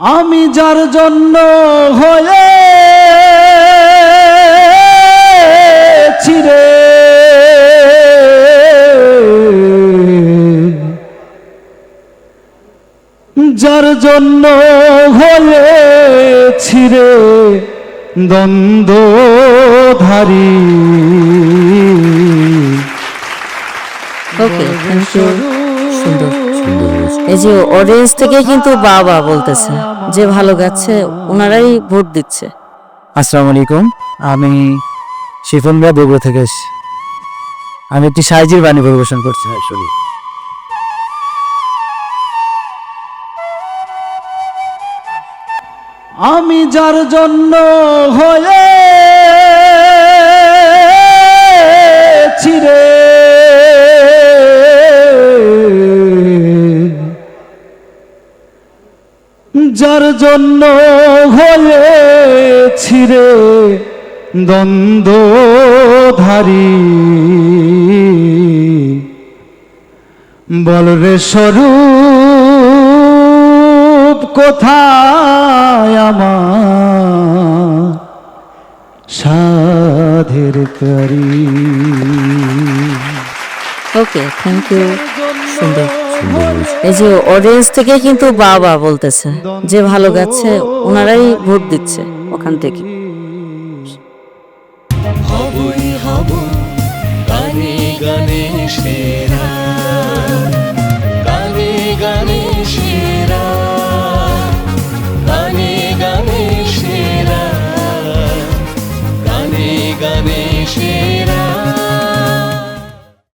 আমি যার জন্য হয়ে ছিড়ে যার জন্য হয়ে ছিড়ে দ্বন্দ্বধারী। ওকে থ্যাংক ইউ সুন্দর। এই যে অডিয়েন্স থেকে কিন্তু বাবা বলতেছে যে ভালো গাচ্ছে ওনারাই ভোট দিচ্ছে। আসসালামু আলাইকুম আমি শিফন মিয়া বগুড়া থেকে এসেছি। আমি একটি সাইজির বাণী পরিবেশন করছি। হ্যাঁ শুনি। আমি যার জন্য হয়ে যার জন্য হয়ে ছিড়ে দ্বন্দ্বধারী। বল রে স্বরূপ কোথায় আমার সাধের করি ওকে থ্যাংক ইউ সুন্দর। এই যে অডিয়েন্স থেকে কিন্তু বাবা বলতেছে যে ভালো গাচ্ছে ওনারাই ভোট দিচ্ছে ওখান থেকে।